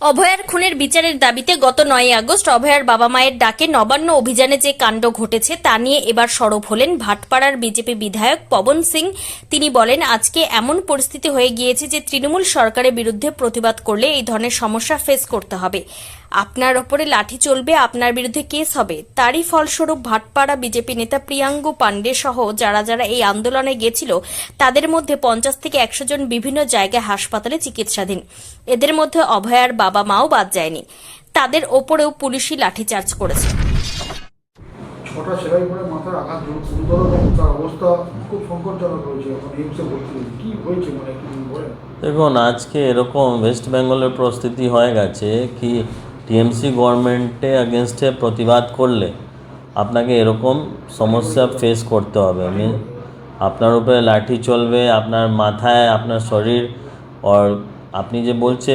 অভয়ার খুনের বিচারের দাবিতে গত নয় আগস্ট অভয়ার বাবা মায়ের ডাকে নবান্ন অভিযানে যে কাণ্ড ঘটেছে তা নিয়ে এবার সরব হলেন ভাটপাড়ার বিজেপি বিধায়ক পবন সিং। তিনি বলেন, আজকে এমন পরিস্থিতি হয়ে গিয়েছে যে তৃণমূল সরকারের বিরুদ্ধে প্রতিবাদ করলে এই ধরনের সমস্যা ফেস করতে হবে। আপনার ওপরে লাঠি চলবে আপনার বিরুদ্ধে কেস হবে। তারই ফলস্বরূপ ভাটপাড়া বিজেপি নেতা প্রিয়াঙ্গু পাণ্ডে সহ যারা যারা এই আন্দোলনে গেছিল তাদের মধ্যে পঞ্চাশ থেকে একশো জন বিভিন্ন জায়গায় হাসপাতালে চিকিৎসাধীন। এদের মধ্যে অভয়ার বাবা মাও বাদ যায়নি। তাদের ওপরেও পুলিশি লাঠিচার্জ করেছে। ছটা সেলাই করে মাথার আঘাত গুরুতর এবং তার অবস্থা খুব সংকটজনক রয়েছে এখন এইমসে ভর্তি কী হয়েছে মানে কি বলেন। দেখুন আজকে এরকম ওয়েস্ট বেঙ্গলের পরিস্থিতি হয়ে গেছে কি টিএমসি গভর্নমেন্টে আগেনস্টে প্রতিবাদ করলে আপনাকে এরকম সমস্যা ফেস করতে হবে। আমি আপনার উপরে লাঠি চলবে, আপনার মাথায়, আপনার শরীর আর আপনি যে বলছে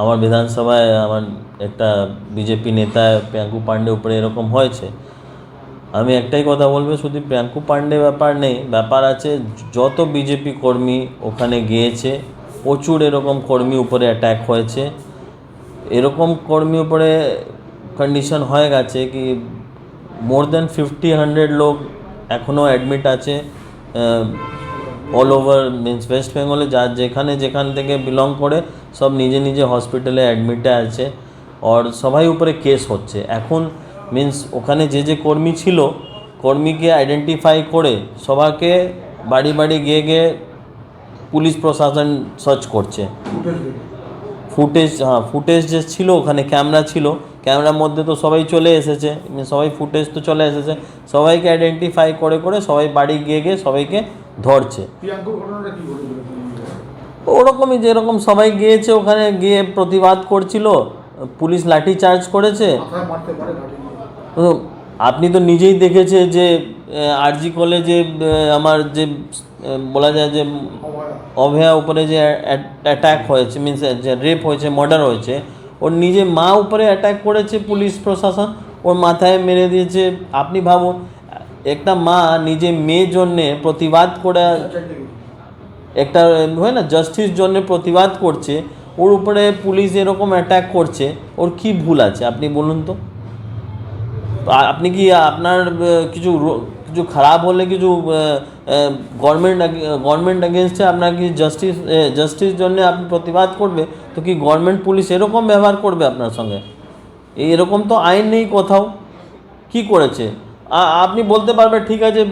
আমার বিধানসভায় আমার একটা বিজেপি নেতা প্রিয়াঙ্কু পাণ্ডে উপরে এরকম হয়েছে। আমি একটাই কথা বলব, শুধু প্রিয়াঙ্কু পাণ্ডে ব্যাপার নেই, ব্যাপার আছে যত বিজেপি কর্মী ওখানে গিয়েছে, প্রচুর এরকম কর্মী উপরে অ্যাটাক হয়েছে। এরকম কর্মী উপরে কন্ডিশন হয়ে গেছে কি মোর দেন ফিফটি হান্ড্রেড লোক এখনও অ্যাডমিট আছে অল ওভার মিন্স ওয়েস্ট বেঙ্গলে যা যেখানে যেখান থেকে বিলং করে সব নিজে নিজে হসপিটালে অ্যাডমিটে আছে আর সবাই উপরে কেস হচ্ছে। এখন মিন্স ওখানে যে যে কর্মী ছিল, কর্মীকে আইডেন্টিফাই করে সবাকে বাড়ি বাড়ি গিয়ে গিয়ে পুলিশ প্রশাসন সার্চ করছে। ফুটেজ হ্যাঁ ফুটেজ যে ছিল ওখানে ক্যামেরা ছিল। ক্যামেরার মধ্যে তো সবাই চলে এসেছে। মানে সবাই ফুটেজ তো চলে এসেছে। সবাইকে আইডেন্টিফাই করে করে সবাই বাড়ি গিয়ে গিয়ে সবাইকে ধরছে। ওরকমই যেরকম সবাই গিয়েছে ওখানে গিয়ে প্রতিবাদ করছিল। পুলিশ লাঠি চার্জ করেছে। আপনি তো নিজেই দেখেছে যে আরজি কলেজে আমার যে বলা যায় যে অভয়া উপরে যে অ্যাটাক হয়েছে মিনস যে রেপ হয়েছে মার্ডার হয়েছে ওর নিজে মা উপরে অ্যাটাক করেছে পুলিশ প্রশাসন ওর মাথায় মেরে দিয়েছে আপনি ভাবুন একটা মা নিজে মেয়ের জন্যে প্রতিবাদ করে একটা হয় না জাস্টিস জন্য প্রতিবাদ করছে ওর উপরে পুলিশ এরকম অ্যাটাক করছে ওর কি ভুল আছে আপনি বলুন তো? আপনি কি আপনার আহ, কিছু খারাপ হলে কিছু গভর্নমেন্ট গভর্নমেন্ট এগেনস্টে আপনার কি জাস্টিস জাস্টিস জন্য আপনি প্রতিবাদ করবে তো কি গভর্নমেন্ট পুলিশ এরকম ব্যবহার করবে আপনার সঙ্গে এরকম তো আইন নেই কোথাও কি করেছে আপনি বলতে পারবেন ঠিক আছে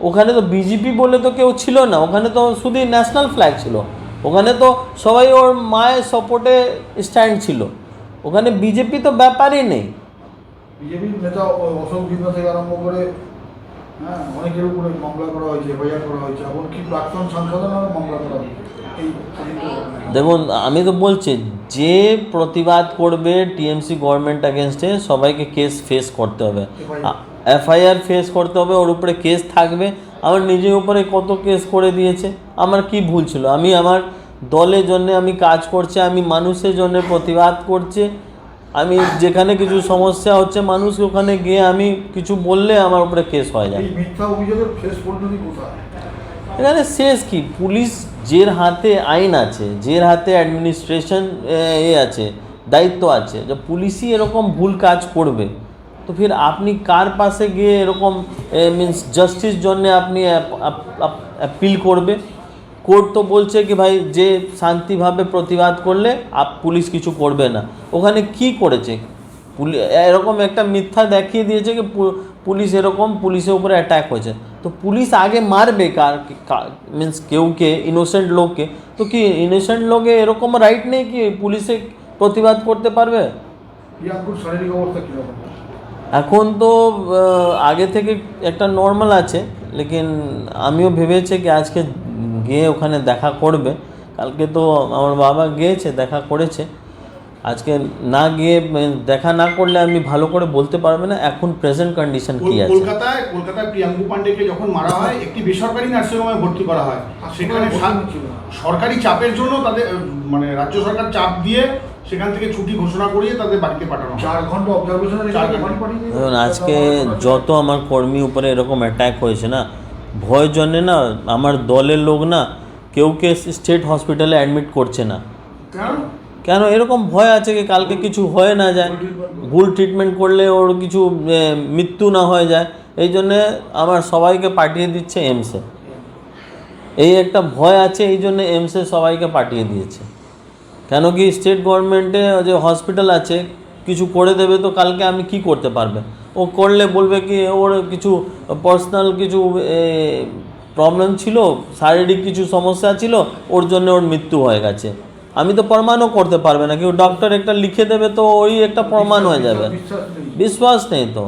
ওখানে তো বিজেপি বলে তো কেউ ছিল না ওখানে তো শুধুই ন্যাশনাল ফ্ল্যাগ ছিল ওখানে তো সবাই ওর মায়ের সাপোর্টে স্ট্যান্ড ছিল ওখানে বিজেপি তো ব্যাপারই নেই বিজেপির নেতা অশোক আরম্ভ করে হ্যাঁ অনেকের উপরে মামলা করা হয়েছে এফআইআর করা হয়েছে এমনকি প্রাক্তন সাংসদেরও মামলা করা হয়েছে। দেখুন আমি তো বলছি যে প্রতিবাদ করবে টিএমসি গভর্নমেন্ট অ্যাগেনস্টে সবাইকে কেস ফেস করতে হবে। এফআইআর। ফেস করতে হবে ওর উপরে কেস থাকবে। আমার নিজের উপরে কত কেস করে দিয়েছে আমার কি ভুল ছিল? আমি আমার দলের জন্য আমি কাজ করছি আমি মানুষের জন্য প্রতিবাদ করছি আমি যেখানে কিছু সমস্যা হচ্ছে মানুষ ওখানে গিয়ে আমি কিছু বললে আমার উপরে কেস হয়ে যায়। এখানে শেষ কি? পুলিশ যের হাতে আইন আছে যের হাতে অ্যাডমিনিস্ট্রেশন এ আছে দায়িত্ব আছে। যে পুলিশই এরকম ভুল কাজ করবে। তো ফির আপনি কার পাশে গিয়ে এরকম মিন্স জাস্টিস জন্যে আপনি অ্যাপিল করবে? কোর্ট তো বলছে কি ভাই যে শান্তিভাবে প্রতিবাদ করলে আপ পুলিশ কিছু করবে না। ওখানে কি করেছে? পুলি এরকম একটা মিথ্যা দেখিয়ে দিয়েছে কি পুলিশ এরকম পুলিশের উপরে অ্যাটাক হয়েছে। তো পুলিশ আগে মারবে কার মিন্স কেউকে ইনোসেন্ট লোককে। তো কি ইনোসেন্ট লোকে এরকম রাইট নেই কি পুলিশে প্রতিবাদ করতে পারবে? শারীরিক অবস্থা এখন তো আগে থেকে একটা নর্মাল আছে লেকিন আমিও ভেবেছি কি আজকে গিয়ে ওখানে দেখা করবে। কালকে তো আমার বাবা গিয়েছে দেখা করেছে। আজকে না গিয়ে দেখা না করলে আমি ভালো করে বলতে পারব না এখন প্রেজেন্ট কন্ডিশন কি আছে। কলকাতায় কলকাতায় প্রিয়াঙ্কু পান্ডেকে যখন মারা হয় একটি বেসরকারি নার্সিংহোমে ভর্তি করা হয়। সেখানে। সরকারি চাপের জন্য তাদের মানে রাজ্য সরকার চাপ দিয়ে সেখান থেকে ছুটি ঘোষণা করিয়ে তাদের বাড়িতে পাঠানো চার ঘণ্টা অবজারভেশন চার ঘণ্টা। আজকে যত আমার কর্মী উপরে এরকম অ্যাটাক হয়েছে না ভয়ের জন্যে না আমার দলের লোক না কেউ কে স্টেট হসপিটালে অ্যাডমিট করছে না। কেন? এরকম ভয় আছে কি? কালকে কিছু হয়ে না যায়। ভুল ট্রিটমেন্ট করলে। ওর কিছু মৃত্যু না হয়ে যায়। এই জন্যে আমার সবাইকে পাঠিয়ে দিচ্ছে এমসে এই একটা ভয় আছে এই জন্য এমসে সবাইকে পাঠিয়ে দিয়েছে। কেন কি স্টেট গভর্নমেন্টে যে হসপিটাল আছে কিছু করে দেবে তো কালকে আমি কি করতে পারবে? ও করলে বলবে কি ওর কিছু পার্সোনাল কিছু প্রবলেম ছিল শারীরিক কিছু সমস্যা ছিল ওর জন্য ওর মৃত্যু হয়ে গেছে। আমি তো প্রমাণও করতে পারবে না কেউ ডক্টর একটা লিখে দেবে তো ওই একটা প্রমাণ হয়ে যাবে। বিশ্বাস নেই। বিশ্বাস নেই তো।